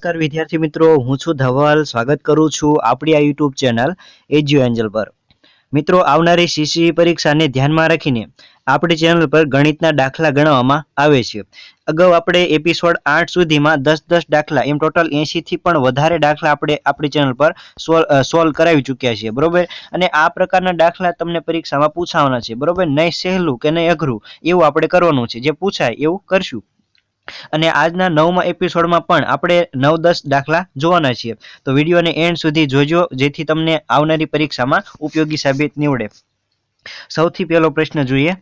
નમસ્કાર વિદ્યાર્થી મિત્રો, હું છું ધવલ. સ્વાગત કરું છું આપણી આ યુટ્યુબ ચેનલ એજ્યુ એન્જલ પર. મિત્રો, આવનારી સીસીઈ પરીક્ષાને ધ્યાનમાં રાખીને આપણી ચેનલ પર ગણિતના દાખલા ગણવામાં આવે છે. અગાઉ આપણે એપિસોડ આઠ સુધીમાં દસ દસ દાખલા, એમ ટોટલ એંશીથી પણ વધારે દાખલા આપણે આપણી ચેનલ પર સોલ્વ કરાવી ચૂક્યા છીએ, બરોબર? અને આ પ્રકારના દાખલા તમને પરીક્ષામાં પૂછાવાના છે, બરોબર? નહીં સહેલું કે નહીં અઘરું, એવું આપણે કરવાનું છે. જે પૂછાય એવું કરશું. અને આજના નવમા એપિસોડમાં પણ આપણે નવ દસ દાખલા જોવાના છીએ. તો વિડીયોને એન્ડ સુધી જોજો, જેથી તમને આવનારી પરીક્ષામાં ઉપયોગી સાબિત નીવડે. સૌથી પહેલો પ્રશ્ન જોઈએ.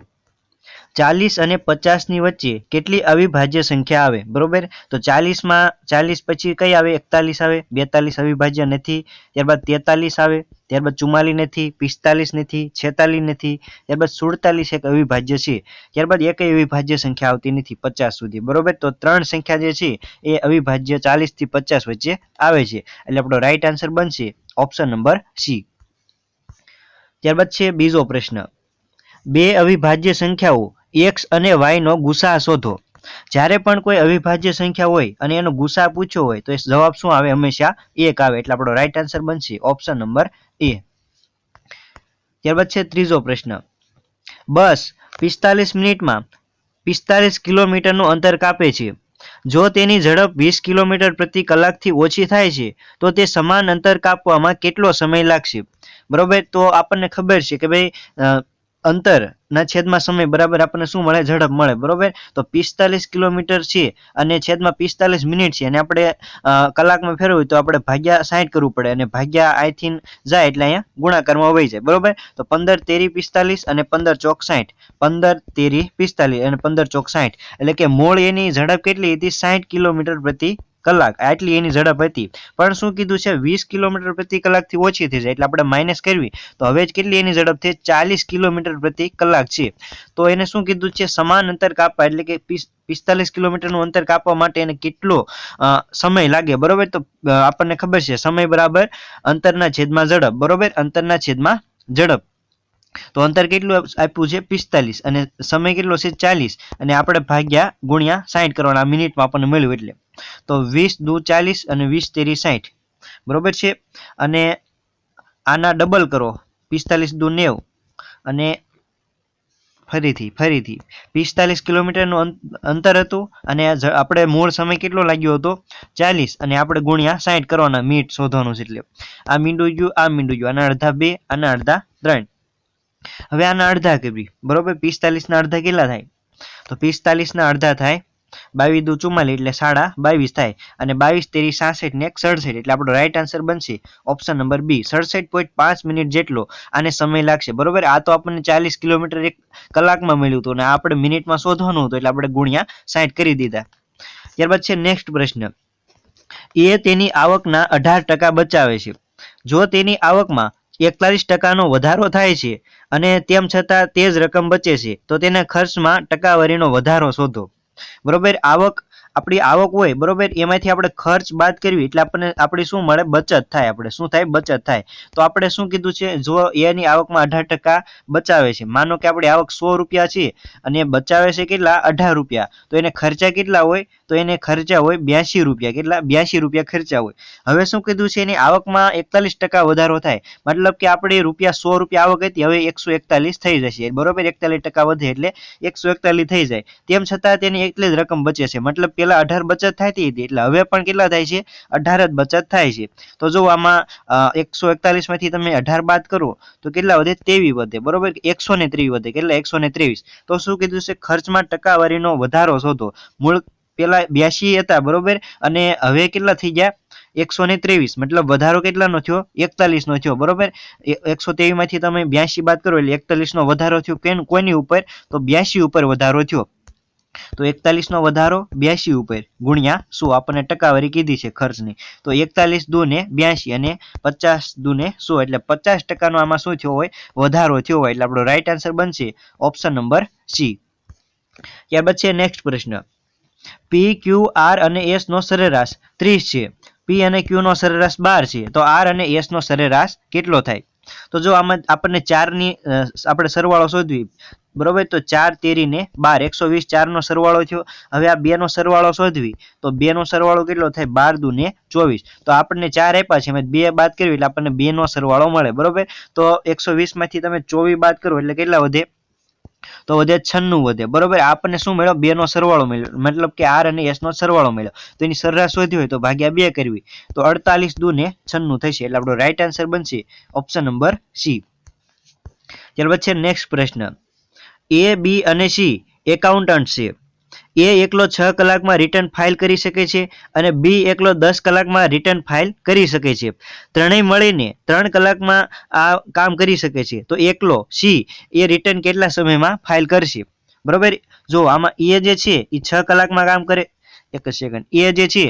ચાલીસ અને પચાસની વચ્ચે કેટલી અવિભાજ્ય સંખ્યા આવે? બરોબર? તો ચાલીસમાં, ચાલીસ પછી કઈ આવે? એકતાલીસ આવે. બેતાલીસ અવિભાજ્ય નથી. ત્યારબાદ તેતાલીસ આવે. ત્યારબાદ ચુમ્માલીસ નથી. પિસ્તાલીસ નથી. છેતાલીસ નથી. ત્યારબાદ સુડતાલીસ એક અવિભાજ્ય છે. ત્યારબાદ એક અવિભાજ્ય સંખ્યા આવતી નથી, પચાસ સુધી. બરોબર? તો ત્રણ સંખ્યા જે છે, એ અવિભાજ્ય ચાલીસથી પચાસ વચ્ચે આવે છે. એટલે આપણો રાઈટ આન્સર બનશે ઓપ્શન નંબર સી ત્યારબાદ છે બીજો પ્રશ્ન. બે અવિભાજ્ય સંખ્યાઓ એક્સ અને વાયનો ગુસા શોધો. જ્યારે પણ કોઈ અવિભાજ્ય સંખ્યા હોય અને એનો ગુસા પૂછ્યો હોય, તો એ જવાબ શું આવે? હંમેશા એક આવે. એટલે આપણો રાઈટ આન્સર બનશે ઓપ્શન નંબર એ ત્યારબાદ છે ત્રીજો પ્રશ્ન. બસ પિસ્તાલીસ મિનિટમાં પિસ્તાલીસ કિલોમીટરનું અંતર કાપે છે. જો તેની ઝડપ વીસ કિલોમીટર પ્રતિ કલાકથી ઓછી થાય છે, તો તે સમાન અંતર કાપવામાં કેટલો સમય લાગશે? બરોબર? તો આપણને ખબર છે કે ભાઈ અંતર ના છેદમાં સમય બરાબર આપણને શું મળે? ઝડપ મળે, બરોબર? તો પિસ્તાલીસ કિલોમીટર છે અને છેદમાં પિસ્તાલીસ મિનિટ છે અને આપણે કલાકમાં ફેરવું તો આપણે ભાગ્યા સાઈઠ કરવું પડે અને ભાગ્યા આઈથી જાય એટલે અહીંયા ગુણાકારમાં વહી જાય, બરોબર? તો પંદર તેરી પિસ્તાલીસ અને પંદર ચોક સાઠ પંદર તેરી પિસ્તાલીસ અને પંદર ચોક સાઠ એટલે કે મૂળ એની ઝડપ કેટલી હતી? સાઠ કિલોમીટર પ્રતિ કલાક. આટલી એની ઝડપ હતી. પણ શું કીધું છે? વીસ કિલોમીટર પ્રતિ કલાકથી ઓછી થઈ જાય. એટલે આપણે માઇનસ કરવી. તો હવે જ કેટલી એની ઝડપ છે? ચાલીસ કિલોમીટર પ્રતિ કલાક છે. તો એને શું કીધું છે? સમાન અંતર કાપવા એટલે કે પિસ્તાલીસ કિલોમીટરનું અંતર કાપવા માટે એને કેટલો સમય લાગે? બરોબર? તો આપણને ખબર છે. સમય બરાબર અંતરના છેદમાં ઝડપ. બરોબર? અંતરના છેદમાં ઝડપ. તો અંતર કેટલું આપ્યું છે? પિસ્તાલીસ. અને સમય કેટલો છે? ચાલીસ. અને આપણે ભાગ્યા ગુણ્યા સાઠ કરવાના. મિનિટમાં આપણને મળ્યું એટલે. તો વીસ દુ ચાલીસ અને વીસ તેરી સાઠ બરોબર છે? અને આના ડબલ કરો. પિસ્તાલીસ દુ નેવ. અને ફરીથી ફરીથી. પિસ્તાલીસ કિલોમીટરનું અંતર હતું અને આપણે મૂળ સમય કેટલો લાગ્યો હતો? ચાલીસ. અને આપણે ગુણ્યા સાઠ કરવાના મિનિટ શોધવાનું છે એટલે. આ મીંડું ગયું, આ મીંડું ગયું. આના અડધા બે, આના અડધા ત્રણ. હવે આના અડધા કરી બરોબર? પિસ્તાલીસ ના અડધા કેટલા થાય? તો પિસ્તાલીસ ના અડધા થાય બાવીસ દુ ચુમ્માલીસ એટલે સાડા બાવીસ થાય. અને બાવીસ, તેરી, સાસઠ ને એક સડસઠ એટલે આપણો રાઈટ આન્સર બનશે ઓપ્શન નંબર બી સડસઠ પોઈન્ટ પાંચ મિનિટ જેટલો આને સમય લાગશે. બરોબર? આ તો આપણને ચાલીસ કિલોમીટર એક કલાકમાં મળ્યું હતું અને આપણે મિનિટમાં શોધવાનું હતું એટલે આપણે ગુણ્યા સાઠ કરી દીધા. ત્યારબાદ છે નેક્સ્ટ પ્રશ્ન. એ તેની આવકના અઢાર ટકા બચાવે છે. જો તેની આવકમાં એકતાલીસ ટકાનો વધારો થાય છે અને તેમ છતાં તે જ રકમ બચે છે, તો તેના ખર્ચમાં ટકાવારીનો વધારો શોધો. બરોબર? આવક આપણી આવક હોય, બરોબર? એમાંથી આપણે ખર્ચ બાદ કરવી, એટલે આપણને, આપણી શું મળે? બચત થાય આપણે. શું થાય? બચત થાય. તો આપણે શું કીધું છે? જો એની આવકમાં અઢાર ટકા બચાવે છે. માનો કે આપણી આવક સો રૂપિયા છે અને બચાવે છે કેટલા? અઢાર રૂપિયા. તો એને ખર્ચા કેટલા હોય? તો એને ખર્ચા હોય બ્યાસી રૂપિયા. કેટલા? બ્યાસી રૂપિયા ખર્ચા હોય. હવે શું કીધું છે? એની આવકમાં એકતાલીસ ટકા વધારો થાય. મતલબ કે આપણે રૂપિયા સો રૂપિયા આવક હતી, હવે એકસો એકતાલીસ થઈ જશે. બરોબર? એકતાલીસ ટકા વધે એટલે એકસો એકતાલીસ થઈ જાય. તેમ છતાં તેની એટલી જ રકમ બચે છે. મતલબ પેલા અઢાર બચત થતી હતી એટલે હવે પણ કેટલા થાય છે? અઢાર જ બચત થાય છે. તો જો આમાં એકસો એકતાલીસમાંથી તમે અઢાર બાદ કરો, તો કેટલા વધે? તેવી વધે. બરોબર? એકસો ને ત્રેવીસ વધે. કેટલા? એકસો ને ત્રેવીસ. તો શું કીધું છે? ખર્ચમાં ટકાવારીનો વધારો શોધો. મૂળ પેલા બ્યાસી હતા, બરોબર? અને હવે કેટલા થઈ ગયા? એકસો ને ત્રેવીસ. મતલબ વધારો કેટલાનો થયો? એકતાલીસ નો થયો, બરોબર? એકસો ત્રેવીસમાંથી તમે બ્યાસી બાદ કરો, એટલે એકતાલીસ નો વધારો થયો કોની ઉપર? તો બ્યાસી ઉપર વધારો થયો. તો એકતાલીસ નો વધારો બ્યાસી ઉપર. ગુણ્યા શું આપણને ટકાવારી કીધી છે ખર્ચની. તો એકતાલીસ દુ ને બ્યાસી અને પચાસ દુ ને સો, એટલે પચાસ ટકાનો આમાં શું થયો હોય? વધારો થયો હોય. એટલે આપણો રાઈટ આન્સર બનશે ઓપ્શન નંબર સી ત્યારબાદ છે નેક્સ્ટ પ્રશ્ન. પી ક્યુ આર અને એસ નો સરેરાશ ત્રીસ છે. પી અને ક્યુ નો સરેરાશ બાર છે. તો આર અને એસ નો સરેરાશ કેટલો થાય? તો જો આમાં આપણને ચારની આપણે સરવાળો શોધવી. બરોબર? તો ચાર તેરી ને બાર, એકસો વીસ ચાર નો સરવાળો થયો. હવે આ બે નો સરવાળો શોધવી. તો બે નો સરવાળો કેટલો થાય? બાર દુ ને ચોવીસ. તો આપણને ચાર આપ્યા છે. બે બાદ કરવી એટલે આપણને બે નો સરવાળો મળે. બરોબર? તો એકસો વીસમાંથી તમે ચોવીસ બાદ કરો એટલે કેટલા વધે? તો વધે છન્નું વધે. બરોબર? આપણને શું મળ્યો? બે નો સરવાળો મળ્યો. મતલબ કે આર અને એસ નો સરવાળો મળ્યો. તો એની સરેરાશ શોધી હોય તો ભાગ્યા બે કરવી. તો અડતાલીસ દુ ને છન્નું થશે. એટલે આપણો રાઈટ આન્સર બનશે ઓપ્શન નંબર સી ત્યાર પછી નેક્સ્ટ પ્રશ્ન. એ બી અને સી એકાઉન્ટન્ટ છે. એ એકલો છ કલાકમાં રિટર્ન ફાઇલ કરી શકે છે અને બી એકલો દસ કલાકમાં રિટર્ન ફાઇલ કરી શકે છે. ત્રણેય મળીને ત્રણ કલાકમાં આ કામ કરી શકે છે. તો એકલો સી એ રિટર્ન કેટલા સમયમાં ફાઇલ કરશે? બરોબર? જો આમાં એ જે છે એ છ કલાકમાં કામ કરે. એક સેકન્ડ એ જે છે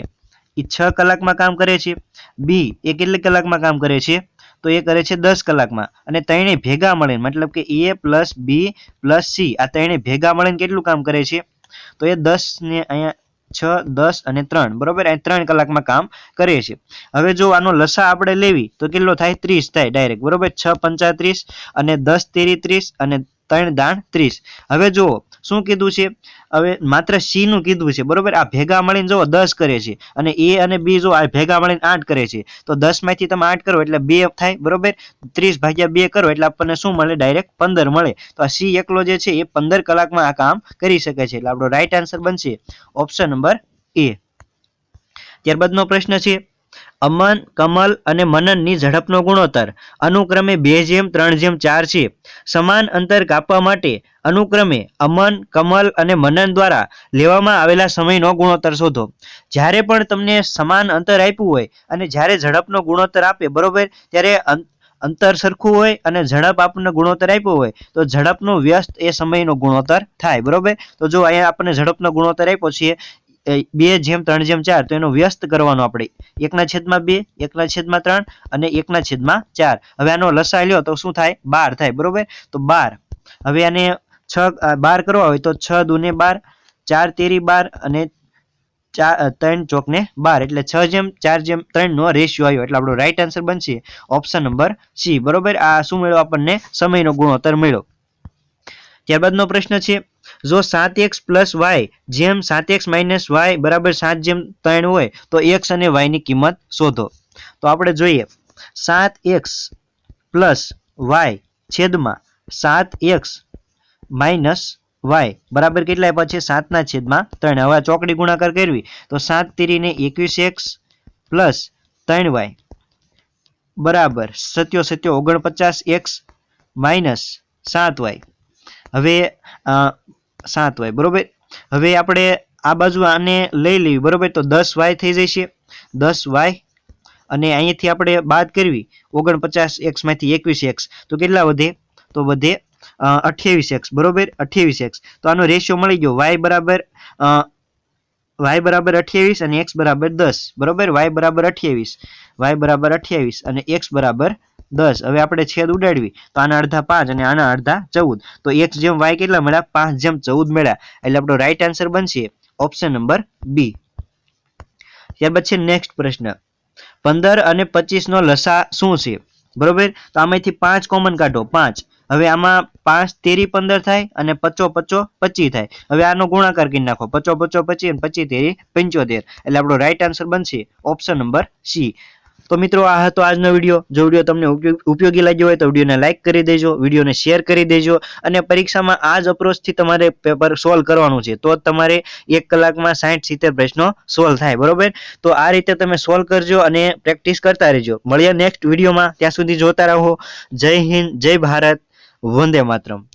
એ છ કલાકમાં કામ કરે છે. બી એ કેટલી કલાકમાં કામ કરે છે? તો એ કરે છે દસ કલાકમાં. અને ત્રણે ભેગા મળીને, મતલબ કે A plus B plus C, આ ત્રણે ભેગા મળીને કેટલું કામ કરે છે? તો એ દસ ને અહીંયા છ, દસ અને ત્રણ, બરોબર? અહીં ત્રણ કલાકમાં કામ કરે છે. હવે જો આનો લસા આપણે લેવી, તો કેટલો થાય? ત્રીસ થાય, ડાયરેક્ટ, બરોબર? છ પંચાત્રીસ અને દસ તેરી ત્રીસ અને ત્રણ દાણ ત્રીસ. હવે જુઓ, શું કીધું છે? હવે માત્ર સી નું કીધું છે, બરોબર? આ ભેગા મળીને જો દસ કરે છે. અને એ અને બી જો આ ભેગા મળીને આઠ કરે છે. તો દસમાંથી તમે આઠ કરો એટલે બે થાય, બરોબર? ત્રીસ ભાગ્યા બે કરો એટલે આપણને શું મળે? ડાયરેક્ટ પંદર મળે. તો આ સી એકલો જે છે, એ પંદર કલાકમાં આ કામ કરી શકે છે. એટલે આપણો રાઈટ આન્સર બનશે ઓપ્શન નંબર એ. ત્યારબાદનો પ્રશ્ન છે અમન, કમલ અને મનનની ઝડપનો ગુણોત્તર. અનુક્રમે બે જેમ, ત્રણ જેમ, ચાર છે. સમાન અંતર કાપવા માટે અનુક્રમે અમન, કમલ અને મનન દ્વારા લેવામાં આવેલા સમયનો ગુણોત્તર શોધો. જ્યારે પણ તમને સમાન અંતર આપ્યું હોય અને જ્યારે ઝડપનો ગુણોત્તર આપે, બરોબર? ત્યારે અંતર સરખું હોય અને ઝડપ આપણને ગુણોત્તર આપ્યો હોય, તો ઝડપનો વ્યસ્ત એ સમયનો ગુણોત્તર થાય, બરોબર? તો જો અહીંયા આપણને ઝડપનો ગુણોત્તર આપ્યો છે બે જેમ ત્રણ જેમ ચાર, તો એનો વ્યસ્ત કરવાનો આપણે. એકના છેદમાં બે, એકના છેદમાં ત્રણ અને એકના છેદમાં ચાર. હવે આનો લસા લ્યો તો શું થાય? બાર થાય, બરોબર? તો બાર. હવે આને છ બાર કરવા હોય તો છ દુને બાર, ચાર તેરી બાર અને ચાર ત્રણ ચોકને બાર. એટલે છ જેમ, ચાર જેમ ત્રણ નો રેશિયો આવ્યો. એટલે આપણો રાઈટ આન્સર બનશે ઓપ્શન નંબર સી બરોબર? આ શું મળ્યો આપણને? સમયનો ગુણોત્તર મળ્યો. ત્યારબાદનો પ્રશ્ન છે જો સાત એક્સ પ્લસ વાય જેમ સાત એક્સ માઇનસ વાય બરાબર સાત જેમ ત્રણ હોય, તો એક્સ અને વાયની કિંમત શોધો. તો આપણે જોઈએ. સાત એક્સ પ્લસ વાય છેદમાં સાત એક્સ માઇનસ વાય બરાબર કેટલા આપ્યા છે? સાતના છેદમાં ત્રણ. હવે ચોકડી ગુણાકાર કરવી. તો સાત તેરીને એકવીસ એક્સ પ્લસ ત્રણ વાય બરાબર સત્યો સત્યો ઓગણપચાસ એક્સ માઇનસ સાત વાય. હવે સાત વાય બરોબર? હવે આપણે આ બાજુ આને લઈ લેવી, બરોબર? તો દસ વાય થઈ જશે. દસ વાય, અને અહીંયાથી આપણે બાદ કરવી, ઓગણપચાસ એક્સમાંથી એકવીસ એક્સ તો કેટલા વધે? તો વધે અઠ્યાવીસ એક્સ બરોબર? અઠ્યાવીસ એક્સ તો આનો રેશિયો મળી ગયો વાય બરાબર વાય બરાબર અઠ્યાવીસ અને એક્સ બરાબર દસ. બરોબર? વાય બરાબર અઠ્યાવીસ વાય બરાબર અઠ્યાવીસ અને એક્સ બરાબર દસ. હવે આપણે છેદ ઉડાડવી. તો આના અડધા પાંચ અને આના અડધા ચૌદ. તો એક્સ જેમ વાય કેટલા મળ્યા? પાંચ જેમ ચૌદ મળ્યા. એટલે આપણો રાઈટ આન્સર બનશે ઓપ્શન નંબર બી ત્યારબાદ છે નેક્સ્ટ પ્રશ્ન. પંદર અને પચીસ નો લસા શું છે? બરોબર? તો આમાંથી પાંચ કોમન કાઢો. પાંચ. હવે આમાં પાંચ તેરી પંદર થાય અને પચો પચો પચી થાય. હવે આનો ગુણાકાર કરી નાખો. પચો પચો પચી અને પચી તેરી પંચોતેર. એટલે આપણો રાઈટ આન્સર બનશે ઓપ્શન નંબર સી તો મિત્રો, આ હતો આજનો વીડિયો. જો વીડિયો તમને ઉપયોગ- લાગ્યો હોય તો વિડીયોને લાઇક કરી દેજો, વિડીયોને શેર કરી દેજો અને પરીક્ષામાં આ જ અપ્રોચથી તમારે પેપર સોલ્વ કરવાનું છે. તો તમારે એક કલાકમાં સાઠ સિત્તેર પ્રશ્નો સોલ્વ થાય, બરોબર? તો આ રીતે તમે સોલ્વ કરજો અને પ્રેક્ટિસ કરતા રહેજો. મળીએ નેક્સ્ટ વિડીયોમાં. ત્યાં સુધી જોતા રહો. જય હિન્દ, જય ભારત. વંદે માતરમ.